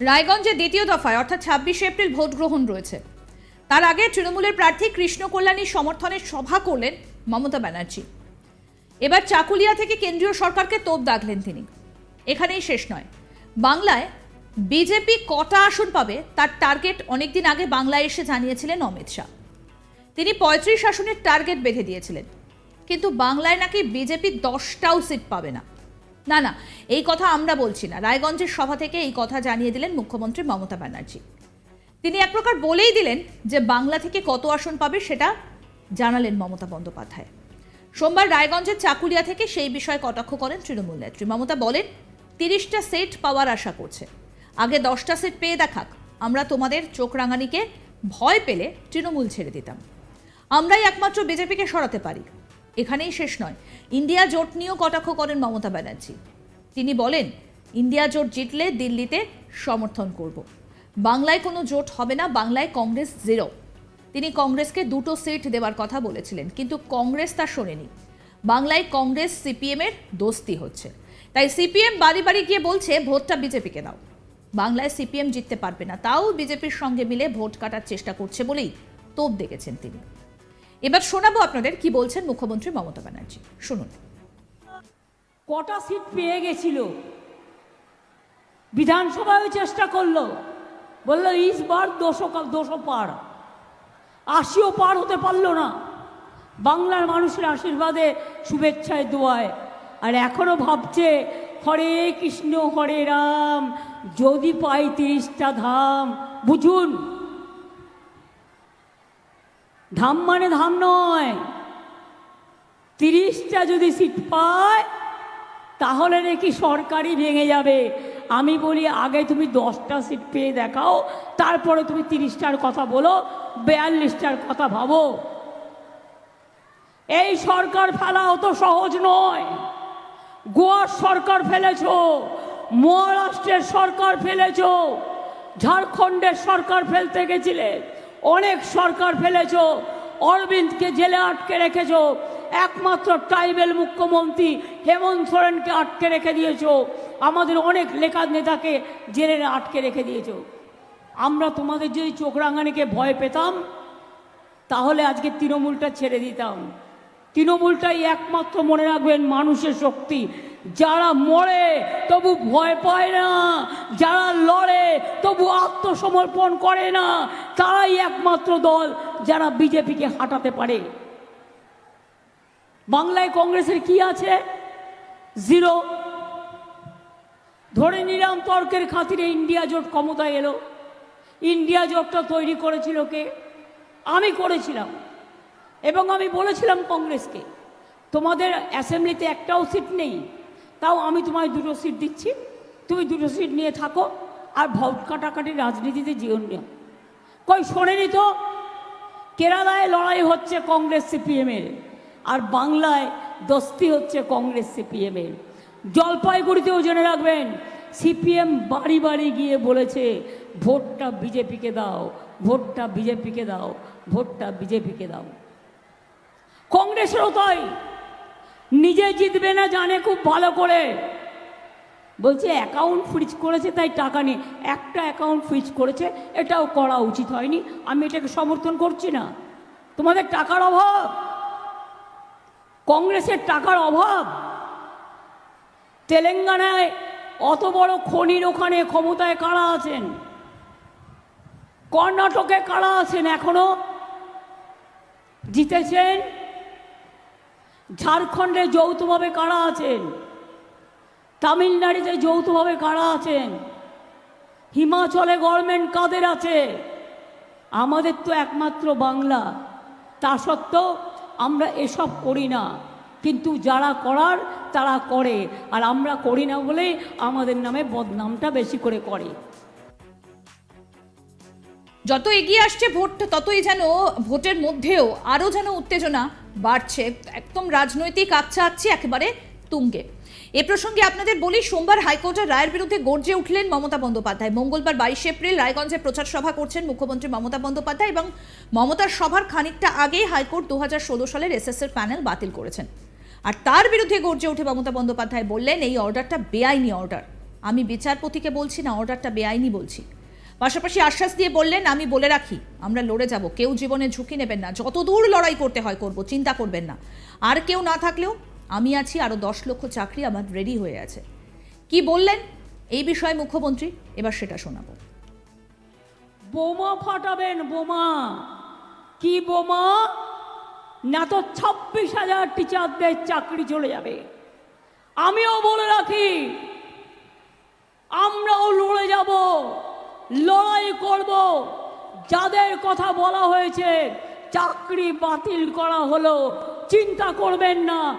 রায়গঞ্জে দ্বিতীয় দফায়, অর্থাৎ ছাব্বিশে এপ্রিল ভোট গ্রহণ রয়েছে। তার আগে তৃণমূলের প্রার্থী কৃষ্ণ কল্যাণীর সমর্থনে সভা করলেন মমতা ব্যানার্জি। এবার চাকুলিয়া থেকে কেন্দ্রীয় সরকারকে তোপ দাগলেন তিনি। এখানেই শেষ নয়। বাংলায় বিজেপি কটা আসন পাবে তার টার্গেট অনেকদিন আগে বাংলায় এসে জানিয়েছিলেন অমিত শাহ। তিনি পঁয়ত্রিশ আসনের টার্গেট বেঁধে দিয়েছিলেন। কিন্তু বাংলায় নাকি বিজেপি দশটাও সিট পাবে না। না না, এই কথা আমরা বলছি না। রায়গঞ্জের সভা থেকে এই কথা জানিয়ে দিলেন মুখ্যমন্ত্রী মমতা ব্যানার্জি। তিনি এক প্রকার বলেই দিলেন যে বাংলা থেকে কত আসন পাবে সেটা জানালেন মমতা বন্দ্যোপাধ্যায়। সোমবার রায়গঞ্জের চাকুলিয়া থেকে সেই বিষয়ে কটাক্ষ করেন তৃণমূল নেত্রী। মমতা বলেন, তিরিশটা সেট পাওয়ার আশা করছে। আগে দশটা সেট পেয়ে দেখাক। আমরা তোমাদের চোখ রাঙানিকে ভয় পেলে তৃণমূল ছেড়ে দিতাম। আমরাই একমাত্র বিজেপিকে সরাতে পারি। এখানেই শেষ নয়। ইন্ডিয়া জোট নিয়েও কটাক্ষ করেন মমতা ব্যানার্জি। তিনি বলেন, ইন্ডিয়া জোট জিতলে দিল্লিতে সমর্থন করব। বাংলায় কোনো জোট হবে না, বাংলায় কংগ্রেস জিরো। তিনি কংগ্রেসকে দুটো সিট দেওয়ার কথা বলেছিলেন, কিন্তু কংগ্রেস তা শোনেনি। বাংলায় কংগ্রেস সিপিএমের দোস্তি হচ্ছে। তাই সিপিএম বাড়ি বাড়ি গিয়ে বলছে, ভোটটা বিজেপিকে দাও। বাংলায় সিপিএম জিততে পারবে না। তাও বিজেপির সঙ্গে মিলে ভোট কাটার চেষ্টা করছে বলেই তোপ দেখেছেন তিনি। এবার শোনাবো আপনাদের কি বলছেন মুখ্যমন্ত্রী মমতা ব্যানার্জি। শুনুন। কটা সিট পেয়ে গেছিল। বিধানসভায় চেষ্টা করল। বলল, ইস বার দুশো দুশো পার। আশিও পার হতে পারল না। বাংলার মানুষের আশীর্বাদে শুভেচ্ছায় দোয়ায়। আর এখনও ভাবছে, হরে কৃষ্ণ, হরে রাম। যদি পাই তিরিশটা ধাম। বুঝুন। ধাম মানে ধাম নয়। তিরিশটা যদি সিট পায়, তাহলে নাকি সরকারি ভেঙে যাবে। আমি বলি, আগে তুমি দশটা সিট পেয়ে দেখাও, তারপরে তুমি তিরিশটার কথা বলো, বিয়াল্লিশটার কথা ভাবো। এই সরকার ফেলা অত সহজ নয়। গোয়ার সরকার ফেলেছ, মহারাষ্ট্রের সরকার ফেলেছ, ঝাড়খণ্ডের সরকার ফেলতে গেছিলে। অনেক সরকার ফেলেছ, অরবিন্দকে জেলে আটকে রেখেছ, একমাত্র ট্রাইবেল মুখ্যমন্ত্রী হেমন্ত সোরেনকে আটকে রেখে দিয়েছ, আমাদের অনেক লেখা নেতাকে জেলে আটকে রেখে দিয়েছ। আমরা তোমাদের যদি চোখ রাঙানিকে ভয় পেতাম, তাহলে আজকে তৃণমূলটা ছেড়ে দিতাম। তৃণমূলটাই একমাত্র মনে রাখবেন মানুষের শক্তি। যারা মরে, তবু ভয় পায় না। যারা লড়ে তবু আত্মসমর্পণ করে না। তারাই একমাত্র দল যারা বিজেপিকে হাঁটাতে পারে। বাংলায় কংগ্রেসের কি আছে? জিরো। ধরে নিলাম তর্কের খাতিরে ইন্ডিয়া জোট ক্ষমতায় এলো। ইন্ডিয়া জোটটা তৈরি করেছিল কে? আমি করেছিলাম। এবং আমি বলেছিলাম কংগ্রেসকে, তোমাদের অ্যাসেম্বলিতে একটাও সিট নেই। তাও আমি তোমায় দুটো সিট দিচ্ছি। তুমি দুটো সিট নিয়ে থাকো। আর ভোট কাটাকাটি রাজনীতিতে জীবন নিও কই, শোনেনি তো? কেরালায় লড়াই হচ্ছে কংগ্রেস সিপিএমের, আর বাংলায় দস্তি হচ্ছে কংগ্রেস সিপিএমের। জলপাইগুড়িতেও জেনে রাখবেন, সিপিএম বাড়ি বাড়ি গিয়ে বলেছে, ভোটটা বিজেপিকে দাও, ভোটটা বিজেপিকে দাও, ভোটটা বিজেপিকে দাও। কংগ্রেসেরও তাই। নিজে জিতবে না জানে খুব ভালো করে। বলছে অ্যাকাউন্ট ফ্রিজ করেছে, তাই টাকা নেই। একটা অ্যাকাউন্ট ফ্রিজ করেছে, এটাও করা উচিত হয়নি। আমি এটাকে সমর্থন করছি না। তোমাদের টাকার অভাব, কংগ্রেসের টাকার অভাব। তেলেঙ্গানায় অত বড় খনির ওখানে ক্ষমতায় কারা আছেন? কর্ণাটকে কারা আছেন এখনও? জিতেছেন? ঝাড়খণ্ডে যৌথভাবে কারা আছেন? তামিলনাড়ুতে যৌথভাবে কারা আছেন? হিমাচলে গভর্নমেন্ট কাদের আছে? আমাদের তো একমাত্র বাংলা। তা সত্ত্বেও আমরা এসব করি না। কিন্তু যারা করার, তারা করে। আর আমরা করি না বলেই আমাদের নামে বদনামটা বেশি করে করে। যত এগিয়ে আসছে ভোট, ততই যেন ভোটের মধ্যেও আরও যেন উত্তেজনা বাড়ছে। একদম রাজনৈতিক আচ্ছা একেবারে তুঙ্গে। এ প্রসঙ্গে আপনাদের বলি, সোমবার হাইকোর্টের রায়ের বিরুদ্ধে গর্জে উঠলেন মমতা বন্দ্যোপাধ্যায়। মঙ্গলবার বাইশে এপ্রিল রায়গঞ্জে প্রচার সভা করছেন মুখ্যমন্ত্রী মমতা বন্দ্যোপাধ্যায় এবং মমতার সভার খানিকটা আগেই হাইকোর্ট দু সালের এসএসএর প্যানেল বাতিল করেছেন। আর তার বিরুদ্ধে গর্জে উঠে মমতা বন্দ্যোপাধ্যায় বললেন, এই অর্ডারটা বেআইনি অর্ডার। আমি বিচারপতিকে বলছি না, অর্ডারটা বেআইনি বলছি। পাশাপাশি আশ্বাস দিয়ে বললেন, আমি বলে রাখি, আমরা লড়ে যাব। কেউ জীবনে ঝুঁকি নেবেন না। যতদূর লড়াই করতে হয় করব, চিন্তা করবেন না। আর কেউ না থাকলেও আমি আছি আরও দশ লক্ষ চাকরি আমার রেডি হয়ে আছে। কি বললেন? এই বিষয়ে মুখ্যমন্ত্রী, এবার সেটা শোনাবো। বোমা ফাটাবেন, বোমা। কি বোমা? না তো ছাব্বিশ হাজার টিচারদের চাকরি চলে যাবে। আমিও বলে রাখি, আমরাও লড়ে যাব, লড়াই করব। যাদের কথা বলা হয়েছে, চাকরি বাতিল করা হলো, চিন্তা করবেন না।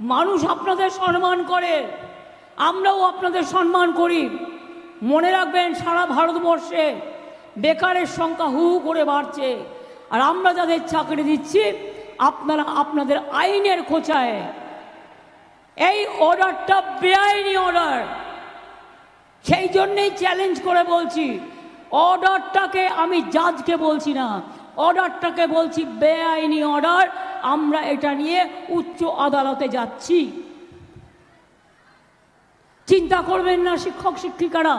মানুষ আপনাদের সম্মান করে। আমরাও আপনাদের সম্মান করি। মনে রাখবেন, সারা ভারতবর্ষে বেকারের সংখ্যা হু করে বাড়ছে। আর আমরা যাদের চাকরি দিচ্ছি, আপনারা আপনাদের আইনের খোঁচায়। এই অর্ডারটা বেআইনি অর্ডার। সেই জন্যেই চ্যালেঞ্জ করে বলছি, অর্ডারটাকে আমি জাজকে বলছি না, অর্ডারটাকে বলছি বেআইনি অর্ডার। আমরা এটা নিয়ে উচ্চ আদালতে যাচ্ছি। চিন্তা করবেন না শিক্ষক, শিক্ষিকারা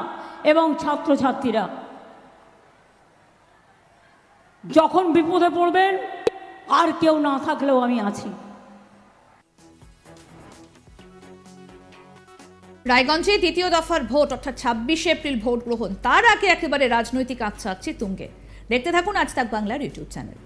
এবং ছাত্রছাত্রীরা। যখন বিপদে পড়বেন, আর কেউ না থাকলেও আমি আছি। রায়গঞ্জে দ্বিতীয় দফার ভোট, অর্থাৎ ছাব্বিশে এপ্রিল ভোট গ্রহণ, তার আগে একেবারে রাজনৈতিক আচ্ছা আছে তুঙ্গে দেখতে থাকুন আজ তাক বাংলার ইউটিউব চ্যানেল।